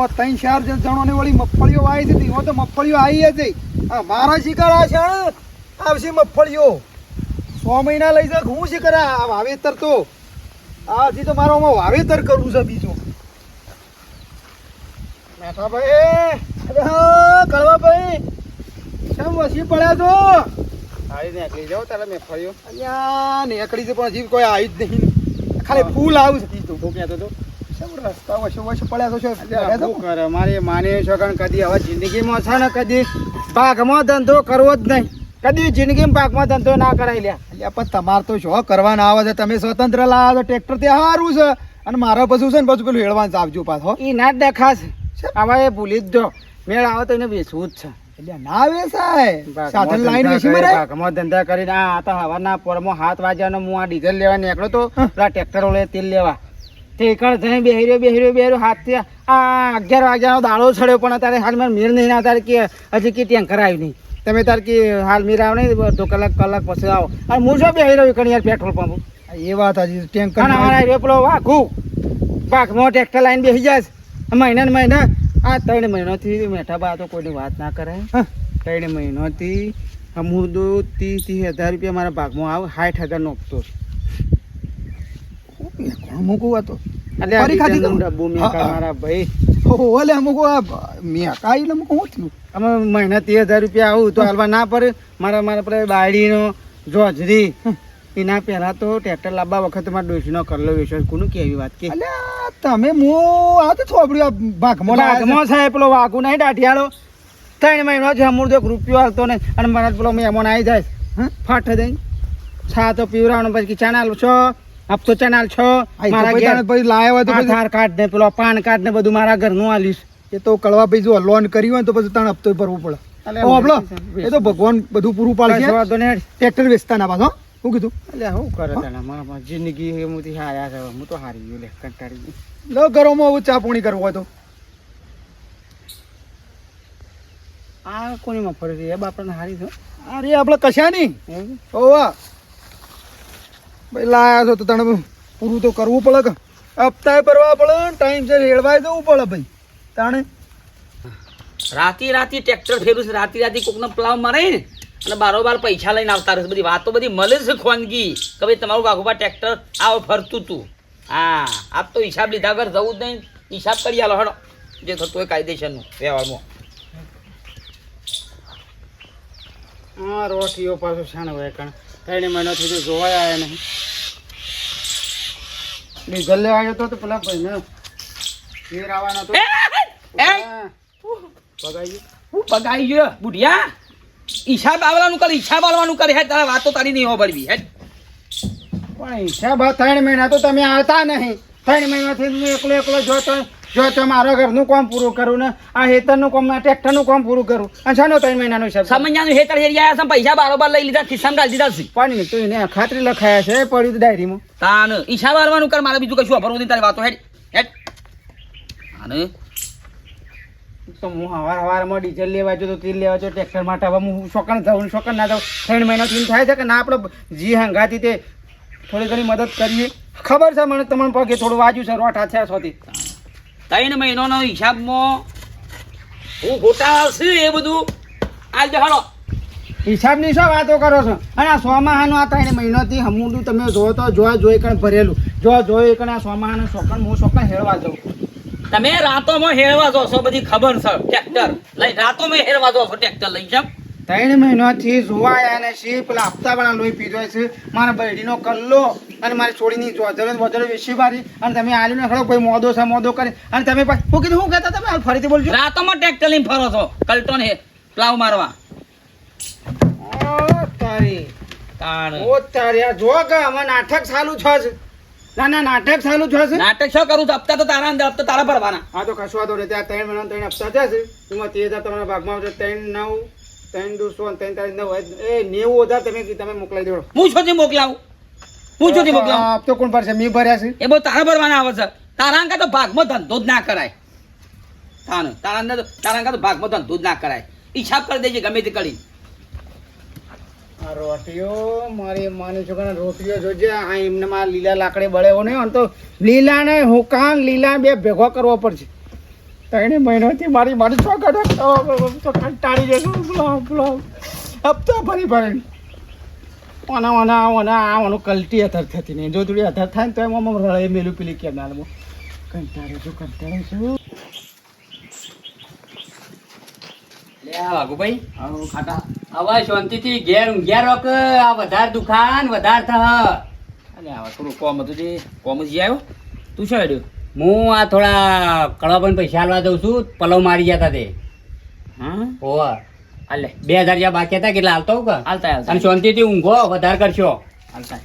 આમાં ત્રણ ચાર જણ જણોની વળી મગફળીઓ આવી હતી એમાં તો મગફળીઓ આવી હતી. આ મારા શિકાર આ છે આવશે મગફળીઓ. સો મહિના લઈ જાય હું શિકાર? આ વાવેતર તો આ હજી તો મારો આમાં વાવેતર કરવું છે બીજું. મેઠા ભાઈ અરે હા, કળવા ભાઈ કેમ વસી પડ્યા છો? આવી નીકળી જાઓ તારે મેં અહીંયા નેકડી છે પણ હજી કોઈ આવી જ નહીં. ખાલી ફૂલ આવું છે. બીજું તું કહેતો હતો રસ્તા વચ્ચે વચ્ચે પડ્યા તો છો અલ્યા, શું કરે. મારી માની છોકરાને કદી હવે જિંદગીમાં છે ને કદી પાકમાં ધંધો કરવો જ નહીં. કદી જિંદગીમાં પાકમાં ધંધો ના કરાય લ્યા. અલ્યા પણ તમારે તો શું કરવાના આવે છે? તમે સ્વતંત્ર લાવો છો ટ્રેક્ટર તે સારું છે. અને મારો પછી છે ને પછી પેલું હેડવાન આપજો પાછો. એ ના દેખાશ. હવે એ ભૂલી જ જો મેળ આવે તો એને વેચવું જ છે. એટલે ના પાકમાં સાધન લાઈન વેચી મરે પાકમાં ધંધા કરીને આ તો પોરમાં હાથ વાગ્યાનો હું આ ડીઝલ લેવા નીકળ્યો તો પેલા ટ્રેક્ટર વડે તેલ લેવા. તે એકડ બેહર્યો બેહર્યો બેહર્યો હાથથી આ અગિયાર વાગ્યાનો દાડો છડ્યો પણ અત્યારે હાલ મને મીર નહીં ના તારે કે હજી કે ટેન્કર આવ્યું નહીં. તમે તાર કે હાલ મીર આવ નહીં અડધો કલાક કલાક પછી આવો. અને હું શું બેહી રહ્યો કણ યાર પેટ્રોલ પંપ? એ વાત હજી ટેન્કર અમારા હાઈવે પેલો વાઘું. પાકમાં ટ્રેક્ટર લાઈન બેસી જાય મહિના ને મહિના. આ ત્રણ મહિનાથી મેઠા બા તો કોઈની વાત ના કરે. હા. ત્રણ મહિનાથી દો ત્રીસ ત્રીસ હજાર રૂપિયા મારા ભાગમાં આવ સાઠ હજાર નોખતો કોણ ખાધી ડબ્બુ મેં. મારા ભાઈ. ઓલે કાઈ અમે મહિના ત્રીસ હજાર રૂપિયા આવું તો હાલવા ના પડે. મારા મારા પેલા બાયડીનો જોજરી. એના પહેલા તો ટ્રેક્ટર લાવવા વખત મારા ડોશીનો કરલો વિશ્વાસ કોનું કેવી વાત કે? અલ્યા તમે મો આ તો થોબડ્યું ભાગમાં ભાગમાં સાહેબ પેલો વાઘુ નહીં દાઢિયાળો. ત્રણ મહિનો છે અમૂળ એક રૂપિયો હાલતો નહીં. અને મારા પેલો મહેમાન આવી જાય. હં? ફાટ દઈ છા તો પીવરાવાનો પછી ચેનલ છો? હપ્તો ચેનલ છો મારા ઘેર પછી લાયા હોય તો આધાર કાર્ડ ને પેલો પાન કાર્ડ ને બધું મારા ઘરનું આલીશ. એ તો કળવા ભાઈ જો લોન કરી હોય તો પછી તને હપ્તો ભરવું પડે. ઓ એ તો ભગવાન બધું પૂરું પાડશે ટ્રેક્ટર વેચતા ના પાછો શું કીધું? એટલે શું કરે તને મારા મારા જિંદગી એમાંથી હાર્યા છે હું તો હારી ગયો લે કંટાળી લો ઘરોમાં હવે ચા પાણી કરવું હોય તો. આ કોની મફર છે એ બાપાને હારી છો અરે આપણે કશા નહીં ઓવા. ભાઈ લાયા છો તો તને પૂરું તો કરવું પડે કે? હપ્તાએ ભરવા પડે ટાઈમ છે રેડવાય જવું પડે ભાઈ. તાણે? રાતી રાતી ટ્રેક્ટર ફેરું છે રાતી રાતી કોકનો પ્લાવ મારે ને અને બારોબાર પૈસા લઈને આવતા રહેશે બધી વાતો બધી મળે છે ખોનગી. કે ભાઈ તમારું કાકુભા ટ્રેક્ટર આવો ફરતું તું. હા આપ તો હિસાબ લીધા વગર જવું જ નહીં. હિસાબ કરી આલો હડો. જે થતું હોય કાયદેસરનું વ્યવહારમાં. હા રોટીઓ પાછું શાણ હોય કણ? ત્રણ મહિનાથી તો જોવાય આવ્યા નહીં. ડીઝલ લેવા આવ્યો તો પેલા પેલા ભાઈને ઘેર આવવાનો તો. બગાઈ ગયું. હું બગાઈ ગયો? બુઢિયા ઈશા આવવાનું કરે ઈશા બાળવાનું કરે હે તારા વાતો તારી નહીં હોભળવી હે. પણ ઈશા ત્રણ મહિના તો તમે આવતા નહીં. ત્રણ મહિનાથી હું એકલો એકલો જોતો જોતો મારા ઘરનું કામ પૂરું કરું ને આ હેતરનું કામ આ ટ્રેક્ટરનું કામ પૂરું કરું. અને છે ત્રણ મહિનાનો હિસાબ સમજ્યાનું હેતર હેરિયા છે પૈસા બારોબાર લઈ લીધા ખિસ્સામાં ડાલી દીધા છે. પાણી તો એને ખાતરી લખાયા છે પડ્યું ડાયરીમાં. તાન ઈશા મારવાનું કર મારે બીજું કશું વાપરવું નહીં તારી વાતો હેડ હેડ. અને? તો હું હવાર હવારમાં ડીઝલ લેવા જો તો તેલ લેવા જો ટ્રેક્ટર માટે હવે હું શોકણ થવું ને શોકણ ના થવું. ત્રણ મહિના એમ થાય છે કે ના આપણે જી હંગાતી તે થોડી ઘણી મદદ કરીએ. ખબર છે મને તમને પગે થોડું વાજ્યું છે રોઠા છે સોથી ત્રણ મહિનાનો હિસાબમાં. હું ખોટા છે એ બધું. આજ હાલો હિસાબની શું વાતો કરો છો? અને આ સોમાહાનો આ ત્રણ મહિનાથી હમુંડું તમે જો તો જોવા જોઈ કણ ભરેલું. જો જોઈ કણ આ સોમાહાનું સોકણ હું સોકણ હેરવા જાઉં. તમે રાતોમાં હેરવા જો છો બધી ખબર છે. ટ્રેક્ટર. લઈ રાતોમાં હેરવા જો છો ટ્રેક્ટર લઈ જામ ત્રણ મહિનાથી જોવા અને શી પેલા હપ્તાવાળા લોહી પીધો છે. મારા બૈડીનો કલ્લો. અને મારી છોડીની જોજર વજર વેચી મારી અને તમે આલ્યું ખરો કોઈ મોદો છે મોદો કરે. અને તમે હું કીધું શું કહેતા તમે ફરીથી બોલજો. રાતોમાં ટ્રેક્ટર લઈને ફરો છો. કલ્ટોન હે પ્લાવ મારવા. તારી. તાણ. ઓ તારી આ જો કે આમાં નાટક ચાલુ છે ના ના નાટક ચાલુ છે નાટક શું કરું હપ્તા તો તારા અંદર હપ્તા તારા ભરવાના. હા તો કશું વાંધો નહીં. ત્યાં ત્રણ મહિના ત્રણ હપ્તા છે. એમાં તે હજાર તમારા ભાગમાં આવશે. ત્રણ નવ ત્રણ અને ત્રણ તારીખ નવ. એ નેવું હજાર તમે તમે મોકલાવી દેવો હું છોથી મોકલાવું? હું છોથી મોકલાવું? હપ્તો કોણ ભરશે? મેં ભર્યા છે. એ બધું તારા ભરવાના આવે છે. તારા અંકા તો ભાગમાં ધંધો જ ના કરાય. તાનું તારા અંદર તારા અંકા તો ભાગમાં ધંધો જ ના કરાય. હિસાબ કરી દેજે ગમે તે કરી આ રોટીઓ મારી માની છોકરાને રોટીઓ જોજે. આ એમને માં લીલા લાકડે બળે એવો નહીં અને તો લીલા ને હુકાન લીલા બે ભેગો કરવો પડશે. ત્રણે મહિનાથી મારી મારી ચોકટ ટાળી જશું હપ્તા ફરી ફરી ઓના ઓના ઓના આ ઓનું કલટી અધર થતી નહીં. જો થોડી અધર થાય ને તો એમાં રળે મેલું પેલી કેમ ના કંટાળે છું. કંટાળે છું વાઘુભાઈ ખાટા. હવે શાંતિથી ઘેર ઊંઘ્યા રોક. આ વધારે દુખાન વધારે થા અરે હવે થોડું કોમ હતું જે. કોમ જ આવ્યો. તું શું હેડ્યું? હું આ થોડા કળવાભાઈ પૈસા આલવા દઉં છું. પલવ મારી ગયા તા તે. હા? ઓવા હાલે. બે હજાર જ્યાં બાકી હતા કેટલા હાલતો કે? હાલતા હાલતા. અને શાંતિથી ઊંઘો વધારે કરશો. હાલતા.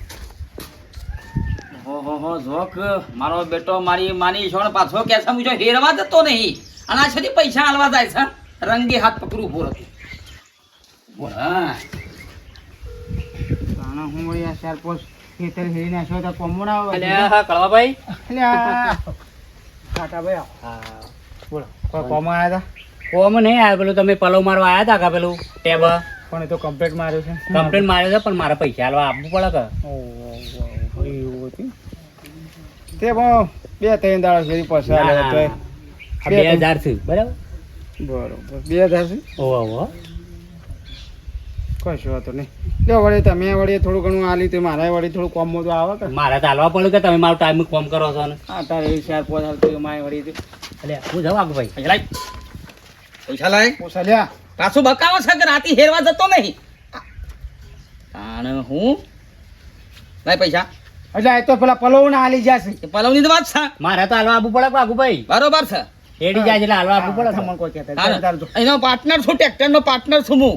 હો હો હો જોક. મારો બેટો મારી માની છો ને પાછો કે છે મુજો હેરવા જતો નહીં. અને આ સુધી પૈસા હાલવા જાય છે. રંગે હાથ પકડું ઊભો રહ્યો બોલ હા હું વળી ચાર પોસ ખેતર હેરી નાખ્યો તો કોમો ના આવે અલ્યા કળવાભાઈ? એટલે આ ખાટા ભાઈ આવો. બોલો કોઈ કોમો આવ્યા કોમ નહીં આવ્યો પેલું તમે પલવ મારવા આવ્યા હતા કા પેલું ટેબ? પણ એ તો કમ્પ્લેટ માર્યો છે. કમ્પ્લેન માર્યો છે પણ મારા પૈસા આલવા આપવું પડે કે? તે પણ બે ત્રણ દાડા સુધી હતો. બે હજાર છે બરાબર? બરોબર. બે હજાર છે ઓહો ઓહો કશું હતું નહીં. લ્યો વળી તમે વળી થોડું ઘણું આલી તો મારા વળી થોડું કોમ તો આવે કે? મારે તો હાલવા પડે કે તમે મારો ટાઈમ કોમ કરો છો ને? આ તારે ચાર પોસ આવતું માય વળી તો. એટલે હું ભાઈ? પૈસા લાય પૈસા લાય. પોસા લ્યા પાછું બકાવો છે કે રાતી હેરવા જતો નહીં? તાણ હું? લાય પૈસા. એટલે એ તો પેલા પલોવ ના આલી જશે એ પલવની તો વાત છે. મારે તો હાલવા આપવું પડે આગુ ભાઈ. બરોબર છે. હેડી જાય એટલે હાલવા આપવું પડે તમને કોઈ કહેતા. એનો પાર્ટનર છું ટ્રેક્ટર નો પાર્ટનર છું હું.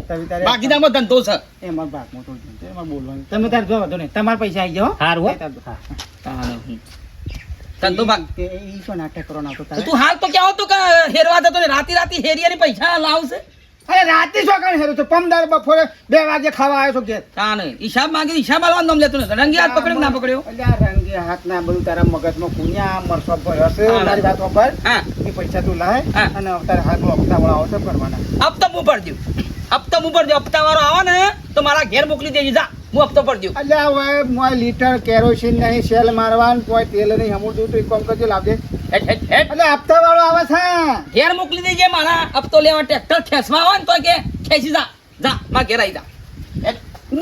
તમે ધંધો છે. એમાં બોલવાનું. તમે તાર જો વાંધો નહીં. તમારા પૈસા આવી જાઓ હારું હો. તાર હા. ધંધો ભાગ ઈ શું નાટક કરો નાખો તું હાલ તો કેવો તો કે હેરવા જતો ને રાતી રાતી હેરિયાની પૈસા લાવશે? અરે રાતે શું કામ હેરો છો? પમદાર બપોરે બે વાગે ખાવા આવ્યો છો ઘેર. તાને હિસાબ માંગે હિસાબ આલવાનું નામ લેતો નથી. રંગી હાથ પકડ્યો ના પકડ્યો? એટલે રંગે હાથ ના બધું તારા મગજમાં કુન્યા મરસો ભર્યો છે મારી વાત હા. એ પૈસા તું લાય અને તારે હાથમાં હપ્તા વાળા આવશે કરવાના હપ્તો હું ભર દઉં. હપ્તો હું ભર દઉં. હપ્તા વાળો આવે ને તો મારા ઘેર મોકલી દેજે જા. હું હપ્તો દઉં. અલ્યા હવે મોય લીટર કેરોસીન નહીં સેલ મારવાનું કોઈ તેલ નહીં હમું તો કોમ કરજો લાવજે. એટલે હપ્તા વાળો આવે છે. ઘેર મોકલી દેજે મારા હપ્તો લેવા ટ્રેક્ટર ખેંચવા આવે ને તો કે ખેંચી જા. જા માં ઘેર આવી જા.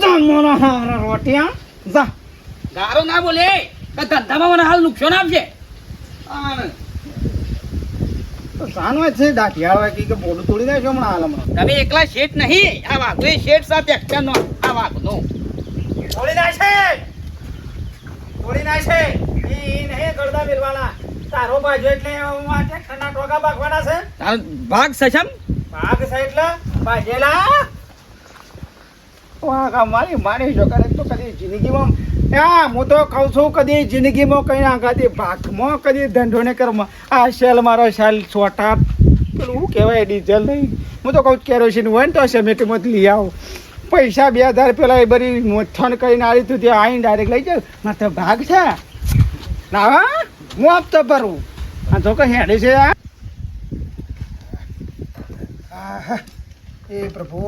જા મોનો હારો રોટિયા જા. ગારો ના બોલે. કે ધંધામાં મને હાલ નુકસાન આપશે. તો સાનો છે દાઢિયાળ કે બોડું તોડી નાખ્યો હમણાં હાલ હમણાં. તમે એકલા શેઠ નહીં. આ વાઘો એ શેઠ સાથે નો આ વાઘનો. તોડી નાખે તોડી નાખે એ નહીં ગળદા મેલવાના તારો બાજુ એટલે હું આ ટ્રેક્ટરના ટોકા ભાગવાના છે. તારો ભાગ સશમ ભાગ છે એટલે બાજેલા વાહ મારી મારી જો કરે તો કદી જિંદગીમાં હા હું તો કહું છું કદી જિંદગીમાં કંઈ ના કદી ભાગમાં કદી ધંધો ને કરમાં આ શેલ મારો શેલ છોટા પેલું કહેવાય ડીઝલ નહીં. હું તો કહું કેરોસીન હોય ને તો સેમેટીમાં લઈ આવો. પૈસા બે હજાર પેલા એ બધી મોથણ કરીને આવી તું ત્યાં આવીને ડાયરેક્ટ લઈ જાવ મારે તો ભાગ છે. લાવા, હા આપતો ભરું. આ તો કઈ હેડે છે એ પ્રભુ.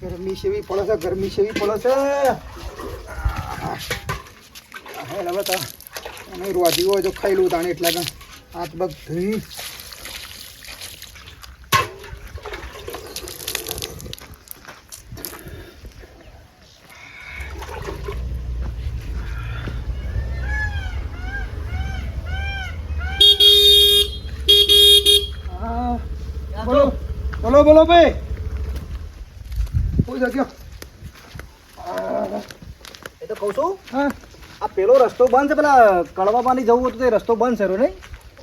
ગરમી સેવી પડે છે, ગરમી સેવી પડે છે. હવે તો. રોજી હોય તો ખાઈ લઉં તાણે એટલા હાથ બગ ધોઈ. બોલો ભાઈ. કોઈ જગ્યો એ તો કહું છું હા. આ પેલો રસ્તો બંધ છે પેલા કડવાપાની જવું હતું તે રસ્તો બંધ છે નહીં?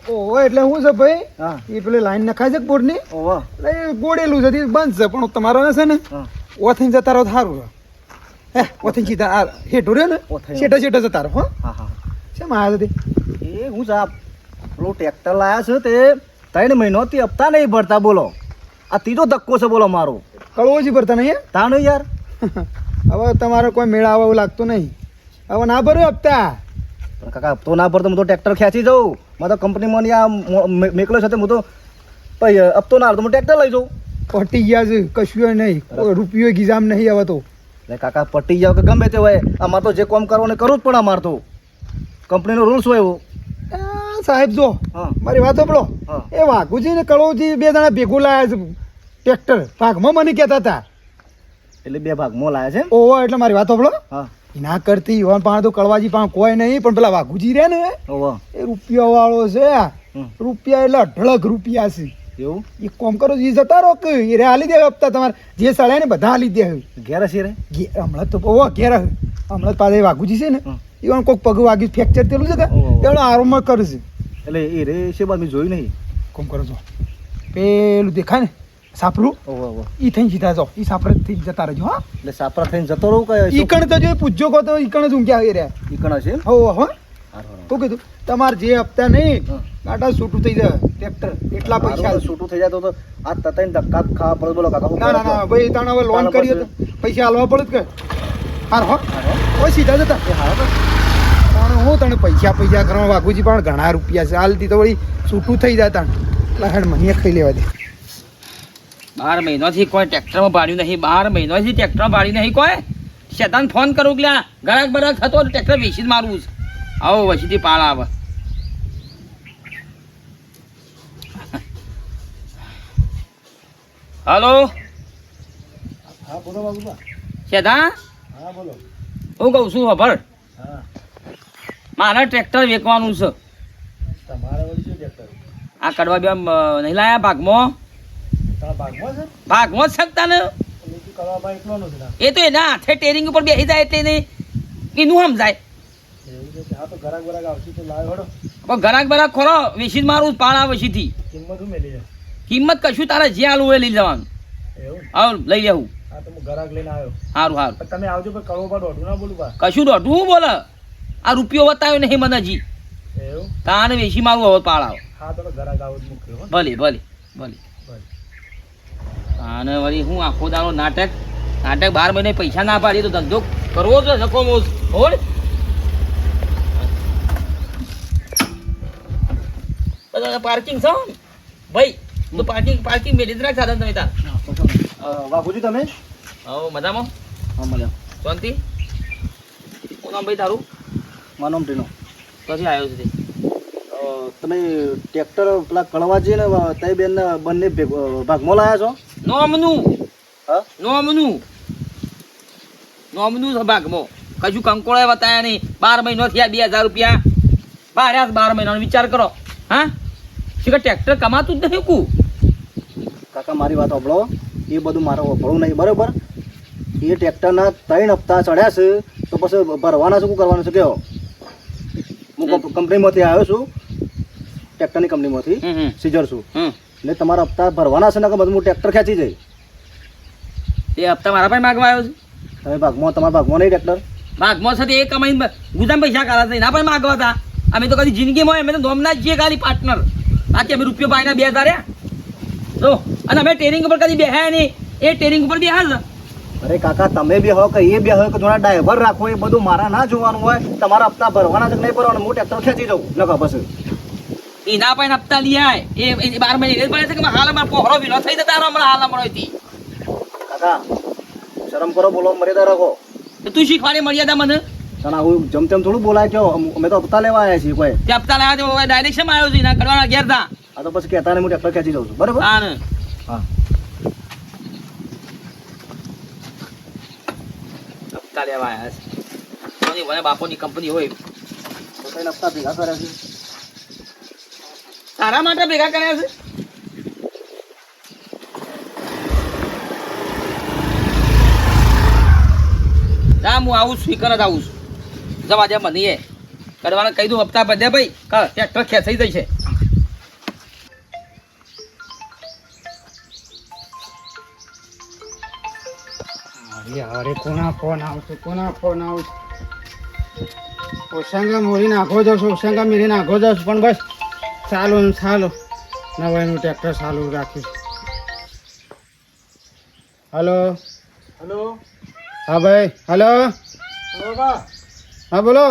ઓહો એટલે શું છે ભાઈ? હા. એ પેલી લાઈન નખાય છે બોર્ડની? ઓહો. એટલે ગોળેલું છે તે બંધ છે પણ તમારો ને છે ને ઓથી જતા રહો સારું હે ઓથી સીધા આ હેઠું રહ્યો ને. છેટા છેટા જતા રહો હો. હા શેમ આવ્યા હતી એ હું છે આ પેલું ટ્રેક્ટર લાયા છે તે ત્રણ મહિનોથી હપ્તા નહીં ભરતા બોલો. આ ત્રીજો ધક્કો છે બોલો મારો. કળવો જ ભરતા નહીં તાણો યાર. હવે તમારો કોઈ મેળા આવે એવું લાગતું નહીં. હવે ના ભર્યો હપ્તા? પણ કાકા હપ્તો ના ભરતો હું તો ટ્રેક્ટર ખેંચી જાઉં. મારે તો કંપનીમાં આ મેકલો છે હું તો ભાઈ હપ્તો ના તો હું ટ્રેક્ટર લઈ જાઉં. પટી ગયા છે કશું નહીં. રૂપિયો ગીજામ નહીં હવે તો. એટલે કાકા પટી જાવ કે ગમે તે હોય. અમારે તો જે કામ કરવાનું કરવું જ પણ અમારે તો. કંપનીનો રૂલ્સ હોય એવો. સાહેબ જો મારી વાત સાંભળો. એ વાઘુજી ને કળોજી બે જણા ભેગું લાયા છે. ટ્રેક્ટર. ભાગમાં મને કહેતા હતા. એટલે બે ભાગમાં લાયા છે ઓહો એટલે મારી વાત સાંભળો. હા. ના કરતી યુવાન પાણ તો કળવાજી પાણ કોઈ નહીં પણ પેલા વાઘુજી રે ને ઓહો. એ રૂપિયા વાળો છે. રૂપિયા એટલે અઢળક રૂપિયા છે. એવું? એ કોમ કરો એ જતા રહો કે એ રે હાલી દે હપ્તા તમારે. જે સળે ને બધા હાલી દે ઘેર હશે રે? હમણાં તો ઓહો ઘેર. હમણાં પાસે વાઘુજી છે ને એવાનું કોઈક પગ વાગ્યું ફ્રેક્ચર થયેલું છે કે એનો તેનો આરામમાં કરશે એટલે એ રે છે બાદ મેં જોયું નહીં? કોમ કરો છો. પેલું દેખાય ને? સાપરું ઈ થઈને સીધા જાઓ. ઈ સાપરે થઈ જતા રહેજો હા. એટલે સાપરા થઈને જતો રહું કે ઈ કણ તો જો પૂછજો કો તો ઈ કણ જ ઊંઘ્યા હોય રહ્યા ઈકણ હશે હો હો હારું. કીધું તમારે જે હપ્તા નહીં હા. કાંટા છૂટું થઈ જાય ટ્રેક્ટર. એટલા પૈસા. છૂટું થઈ જાય તો તો આ તતાઈને ધક્કા ખાવા પડે. બોલો કાકા ના ના ના ભાઈ તાણ હવે લોન કરીએ તો પૈસા હાલવા પડે કે. હાર હો. હારો. સીધા જતા. હા હારો તો. હું તને પૈસા પૈસા કરવા વાઘુજી પણ ઘણા રૂપિયા છે. હાલતી તો વળી છૂટું થઈ જાય તાણ. લહેણ મને ખાઈ લેવા દે. બાર મહિનાથી કોઈ ટ્રેક્ટરમાં ભાડ્યું નહીં બાર મહિનાથી ટ્રેક્ટરમાં ભાડ્યું નહીં કોઈ. શેતાન ફોન કરું કે ગરાક બરાક થતો ટ્રેક્ટર વેચી જ મારું છે આવો વચીથી પાળ આવે. હલો? હા બોલો બાબુબા. શેતા? હા બોલો. હું કહું છું ખબર મારે ટ્રેક્ટર વેચવાનું છે. તમારે આ કડવા બે નહીં લાયા ભાગમાં? જ શકતા ને એ તો એના હાથે ટેરિંગ ઉપર બેસી જાય એટલે નહીં એનું સમજાય ઘરાક પણ ગરાક બરાક ખોરો વેસી મારું પાળા મેલી છે? કિંમત કશું તારે જે આલું એ લઈ જવાનું. આવ લઈ લેવું. હા તો હું લઈને આવ્યો. સારું સારું તમે આવજો ના બોલું કશું દોઢું બોલે? આ રૂપિયો બતાવ્યો નહીં મને હજી. એવું? તાને વેચી મારું હવે પાળ આવો. ભલે ભલે. ભલે. અને વળી હું આખો દાડો નાટક નાટક બાર મહિને પૈસા ના પાડીએ તો ધંધો કરવો છે નકોમો હોડ. પાર્કિંગ છો ભાઈ તો પાર્કિંગ પાર્કિંગ મેલી જ રાખ સાધન તમે તાર. અ, વાઘુજી તમે? હો મજામાં? હા મળ્યા. શાંતિ? કોણ નામ ભાઈ તારું? માનો ટીનો. ક્યાંથી આવ્યો છે તમે ટ્રેક્ટર પેલા કળવાજી ને તય બેન બંને ભાગમાં લાયા છો? નોમનું. હા? નોમનું. નોમનું છે ભાગમાં કશું કંકોળે બતાયા નહીં. બાર મહિનો થયા બે હજાર રૂપિયા. બાર આયા બાર મહિનાનો વિચાર કરો. હા? શું કે ટ્રેક્ટર કમાતું જ નહીં કુ. કાકા મારી વાત સાંભળો. એ બધું મારો સાંભળવું નહીં. બરોબર? એ ટ્રેક્ટરના ત્રણ હપ્તા ચડ્યા છે તો પછી ભરવાના છે શું કરવાનું છે કેવો? હું કંપ- કંપનીમાંથી આવ્યો છું. ટ્રેક્ટરની કંપનીમાંથી સીઝર છું. એટલે તમારા હપ્તા ભરવાના છે ને કે બધું હું ટ્રેક્ટર ખેંચી જઈ એ હપ્તા મારા પાસે માગવા આવ્યો છે. તમે ભાગમાં તમારા ભાગમાં નહીં ટ્રેક્ટર? ભાગમાં છે તે એ કમાઈને ગુજરાત પૈસા કાઢા છે એના પણ માગવા હતા. અમે તો કદી જિંદગીમાં અમે તો નોમના જ છીએ ખાલી પાર્ટનર બાકી અમે રૂપિયો પાઈને બે હજાર તો અને અમે ટ્રેનિંગ ઉપર કદી બેહ્યા નહીં. એ ટ્રેનિંગ ઉપર બેહ્યા છે. અરે કાકા તમે બી હો કે એ બી હો કે થોડા ડ્રાઈવર રાખો એ બધું મારા ના જોવાનું હોય. તમારા હપ્તા ભરવાના જ નહીં ભરવાના? હું ટ્રેક્ટર ખેંચી જાઉં નકા પછી એના પાઈને હપ્તા લીયા એ બાર મહિને એને પડે છે કે હાલ અમારે પહોળો વિનો થઈ જતા રહો હમણાં હાલ હમણાં હતી કાકા શરમ કરો બોલો મર્યાદા રાખો. તો શીખવાડી મર્યાદા મને? તને આવું જેમ તેમ થોડું બોલાય કયો અમે તો હપ્તા લેવા આવ્યા છીએ કોઈ. તે હપ્તા લેવા તો ડાયરેક્શન આવ્યો છે એના કરવાના ઘેર તા. આ તો પછી કહેતા ને હું ટ્રેક્ટર ખેંચી જાઉં છું. બરાબર? હા ને. હા. હપ્તા લેવા આવ્યા છે. બાપોની કંપની હોય. તો કઈ હપ્તા ભેગા કર્યા છે? તારા માટે ભેગા કર્યા છે? ના હું આવું સ્વીકર જ આવું છું. જવા દે મને એ. કરવાના કહી દઉં હપ્તા બધે ભાઈ. કર ટ્રેક્ટર ખેંચાઈ જાય છે. અરે, કોના ફોન આવશે, કોના ફોન આવશે? ઓશંગા મોરી નાખો જશો, ઓશંગા મેરી નાખો જશો, પણ બસ. ચાલો ને ચાલો. નવાઈનું ટ્રેક્ટર ચાલુ રાખ્યું હલો હલો હા ભાઈ હલો હા બોલો.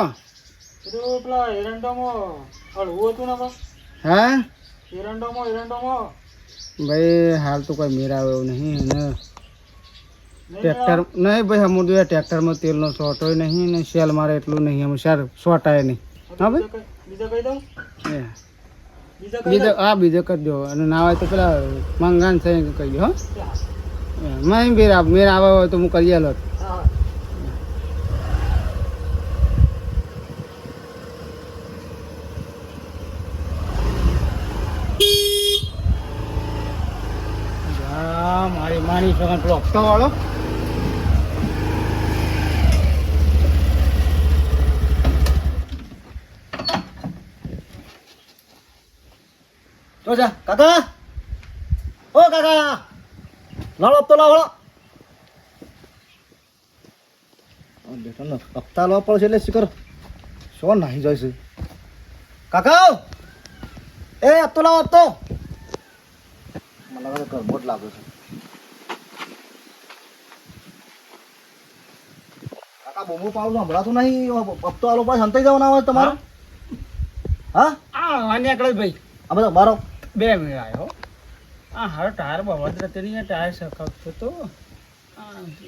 પેલા એરંડામાં હળવું હતું ને હા? એરંડામાં એરંડામાં. ભાઈ હાલ તો કોઈ મેળ આવે એવું નહીં અને ટ્રેક્ટર નહીં ભાઈ અમુક દિવસ ટ્રેક્ટરમાં તેલનો શોર્ટ હોય નહીં ને સેલ મારે એટલું નહીં અમે સાર આવે નહીં. હા ભાઈ? બીજા કહી દઉં? એ. બીજો હા બીજો કરજો દો. અને ના હોય તો પેલા મંગાન કહી દો હો. મેં મેર આવ મેર આવે હોય તો હું કરી આલો. મારી માની સગન પેલો હપ્તો વાળો? તો જા કાકા ઓ કાકા લાવો હપ્તો લાવો બેઠો ને હપ્તા લાવવા પડશે એટલે શીખર શું નાહી જાય છે કાકા એ હપ્તો લાવો હપ્તો મને લાગે છે લાગે છે કાકા બૂમો પાડું સંભળાતું નહીં હપ્તો આલો પાસે સંતાઈ જવાના હોય તમારો હા આ નીકળે ભાઈ આ બધા બારો બે મિનિટ આવ્યો આ હારો ટાયર બવડતો તેની ટાયર સખાવતો તો.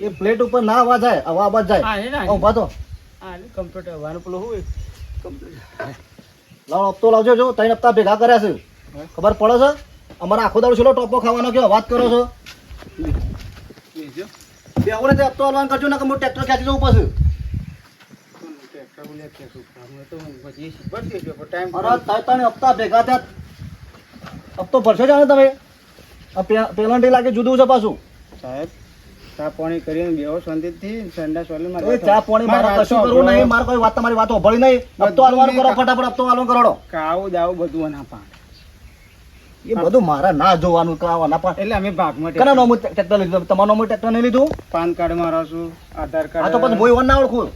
એ પ્લેટ ઉપર ના અવાજ જાય હવા અવાજ જાય. હા હે ને ઓ હા કમ્પ્યુટર વાનું પેલું હોય? કમ્પ્યુટર લાવો હપ્તો લાવજો જો. ત્રણ હપ્તા ભેગા કર્યા છે. ખબર પડે છે? અમારે આખો દાડો છેલ્લો ટોપો ખાવાનો કયો? વાત કરો છો. બે આવડે તે હપ્તો આલવાનું કરજો ને કે હું ટ્રેક્ટર ખેંચી જવું પછી. ટ્રેક્ટર બોલે કે શું કામ તો પછી દેજો પણ ટાઈમ અરે ત્રણ હપ્તા ભેગા થયા. હપ્તો ભરશો જાણે તમે. આ પે- લાગે જુદું છે પાછું. સાહેબ ચા પાણી કરીને બેહો શાંતિથી ઠંડા સોલે મારે ચા પાણી મારે કશું કરવું નહીં મારે કોઈ વાત તમારી વાત ભળી નહીં. હપ્તો આલવાનું કરો ફટાફટ હપ્તો આલવાનું કરોડો કાવ દાવ બધું ના પાડ. એ બધું મારે ના જોવાનું કાવા ના એટલે અમે ભાગમાં કના નોમું ટ્રેક્ટર લીધું? તમારો નોમું ટ્રેક્ટર નહીં લીધું? પાન કાર્ડ મારા છું આધાર આ કાર્ડ. તો પછી વન ના ઓળખું.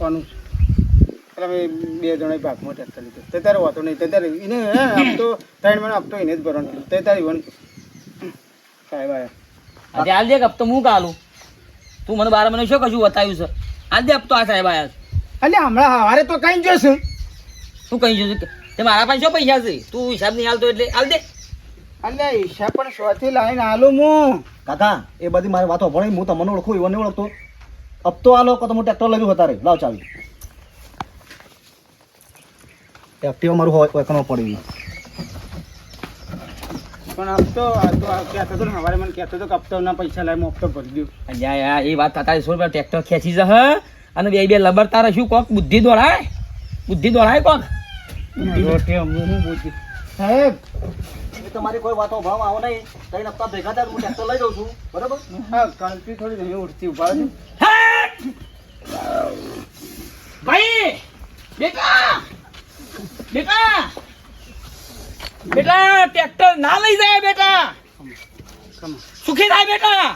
એટલે અમે બે જણા ભાગમાં ટેક્ટર લીધો. તે તારે વાતો નહીં. તે તારે એને આપતો ત્રણ મહિના આપતો એને જ ભરવાનો કીધું. તે તારી વન સાહેબ આયા આજે હાલ દે હપ્તો હું કાલું તું મને બાર મને શું કશું બતાવ્યું છે? હાલ દે હપ્તો આ સાહેબ આયા એટલે હમણાં હવારે તો કઈ જોશું તું કઈ જોયું તે મારા પાસે શું પૈસા છે? તું હિસાબ નહીં હાલતો એટલે હાલ દે. એટલે હિસાબ પણ શોથી લાઈન આલું હું. કાકા એ બધી મારી વાતો ભણી હું તમને ઓળખું એવો નહીં ઓળખતો. હપ્તો આલો કે તો હું ટ્રેક્ટર લઈ હતા રે લાવ ચાવી. એક્ટિવા મારું હોય એકનો પડી પણ હપ્તો તો આ કહેતો હતો ને હવારે મને કહેતો હતો કે હપ્તાના પૈસા લાવીને હું હપ્તો ભરી દઉં. અલ્યા યાર એ વાત તારી સોળ રૂપિયા ટ્રેક્ટર ખેંચી જશે અને બે બે રહીશું કોક? બુદ્ધિ દોડાય? બુદ્ધિ દોડાય કોક? સાહેબ! તમારી કોઈ વાતો ભાવ આવો નહીં. કઈ હપ્તા ભેગા થાય હું ટ્રેક્ટર લઈ જાઉં છું. બરાબર? હા કણકી થોડી નહીં ઉડતી ઊભા ભાઈ! બેટા! બેટા! બેટા ટ્રેક્ટર ના લઈ જાય બેટા! સુખી થાય બેટા!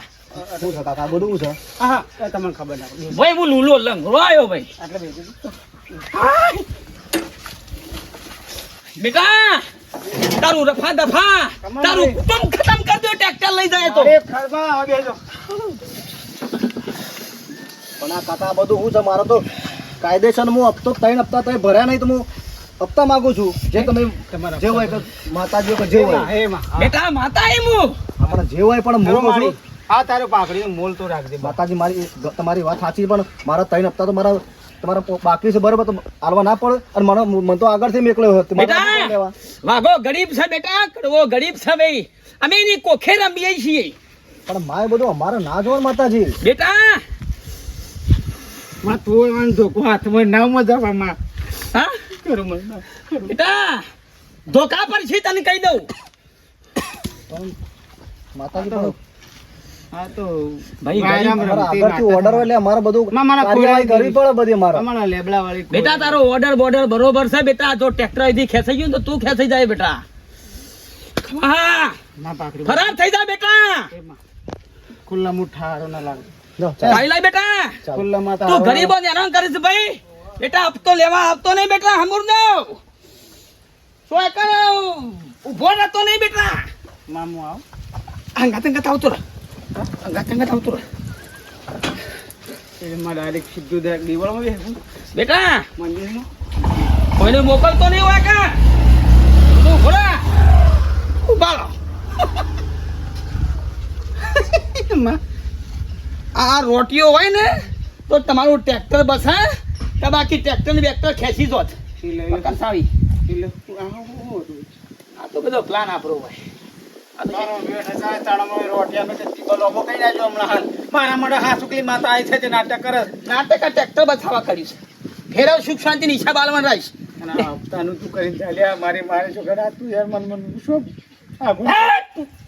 શું છે કાકા? બધું છે? હા. તમને ખબર ના ભાઈ હું લૂલો લંગરો આવ્યો ભાઈ. આટલે બેટા! તારું રફા દફા તારું કુટુંબ ખતમ કરી દો ટ્રેક્ટર લઈ જાય તો. પણ આ કાકા બધું હું છે? મારો તો કાયદેસર હું હપ્તો ત્રણ હપ્તા તમે ભર્યા નહીં તો હું હપ્તા માંગુ છું. જે તમે જે હોય કે માતાજી કે જે હોય. હે માં હા. બેટા માતા એમ હું આપણે જે હોય પણ તારો આ છું. તારો પાકડી મોલ તો રાખજે માતાજી મારી તમારી વાત સાચી પણ મારા ત્રણ હપ્તા તો મારા તમારા બાકી છે બરાબર તો હાલવા ના પડે. અને મને મન તો આગળથી મેકલ્યો હતો. બેટા! વાઘો ગરીબ છે બેટા કડવો ગરીબ છે ભાઈ. અમે એની કોખે રમીએ છીએ. પણ માય બધું અમારે ના જોવા માતાજી. બેટા. માં તું વાંધો ધોકો હાથમાં ના મજા હા. બેટા ધોકા પર છે તને કહી દઉં. માતાજી પણ હા તો ભાઈ, વાયરામ અમારા રમતી આગળથી માતા ઓર્ડર હોય એટલે અમારે બધું કાર્યવાહી કરવી પડે બધી અમારે અમારા લેબડા વાળી બેટા તારો ઓર્ડર બોર્ડર બરોબર છે બેટા. જો ટ્રેક્ટર અહીંથી ખેંચાઈ ગયું ને તો તું ખેંચાઈ જાય બેટા. હા માં પાકડી. ખરાબ થઈ જાય બેટા. ખુલ્લા મુઠ્ઠા હારો ના લાગે. ચાલી. લાય બેટા. ચાલ. ખુલ્લામાં તું ગરીબો હેરાન કરીશ ભાઈ. બેટા હપ્તો લેવા આવતો નહીં બેટા હમુર દો. શું કરે? ઊભો રહેતો નહીં બેટા. મામું આવ. અંગાત અંગાત આવતો રહે. અંગાત અંગાત આવતો રહે. એ માં ડાયરેક્ટ સીધું direct બેસું બેટા મંદિરમાં કોઈને મોકલતો નહીં હોય કા? તું ઘોડા ઊભા રહો. આ રોટીઓ હોય ને તો તમારું ટ્રેક્ટર બસાય કે બાકી ટ્રેક્ટર ને બેક્ટર ખેંચી જોત કસાવી. આ તો બધો પ્લાન આપણો ભાઈ તો તે તે નાટક ટ્રેક્ટર બચાવવા કર્યું છે. ફેરવ સુખ શાંતિ હિસાબ આલવાનું રહીશ આ તું કરીને ચાલ્યા મારી મારે છોકરા તું યાર મન મન શું?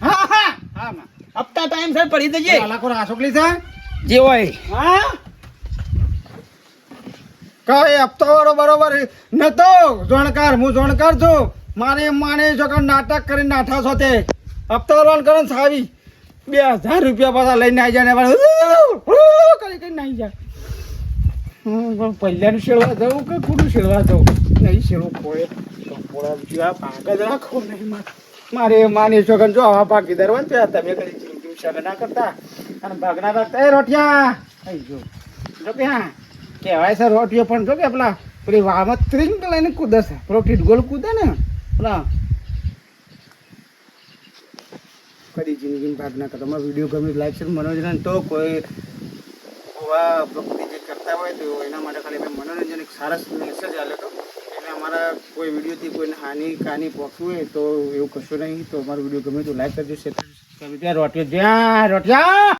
હા હા. હા હપ્તા ટાઈમ સર પડી દેજે આ છોકરી છે? જે હોય. હા? કઈ હપ્તો વાળો બરોબર નતો જોણકાર, હું જોણકાર છું. મારે માને છોકરા નાટક કરીને નાઠા છો તે હપ્તો વાળો કરો ને સાવી. બે હજાર રૂપિયા પાછા લઈને આવી જાય ને કરી, કરીને આવી જાય પણ પહેલાનું શેળવા જવું કે ખોટું શેળવા જવું નહીં શેળવું ખોળે પોળા જ રાખો નહીં, મારે. માની છોકરા જો આવા પાકી દરવા તો તમે જિંદગી શેર ના કરતા. અને ભાગના રાખતા એ રોટિયા અહીં જો. જો હા. કહેવાય છે, રોટીઓ પણ જો કે પેલા પેલી વામત ત્રીજ લઈને કૂદે છે. પેલો ગોલ કૂદે ને, પેલા. કદી જિંદગી ભાગ કરતા. અમારો વીડિયો ગમે લાઈક છે મનોરંજન તો કોઈ આવા પ્રકૃતિ જે કરતા હોય તો એના માટે ખાલી મનોરંજન એક સરસ મેસેજ આવ્યો તો એને અમારા કોઈ વિડીયોથી કોઈને હાની કાની પહોંચવું હોય તો એવું કશું નહીં. તો અમારો વીડિયો ગમે તો લાઈક કરજો, શેર કરજો. ત્યાં રોટિયો જ્યાં રોટિયા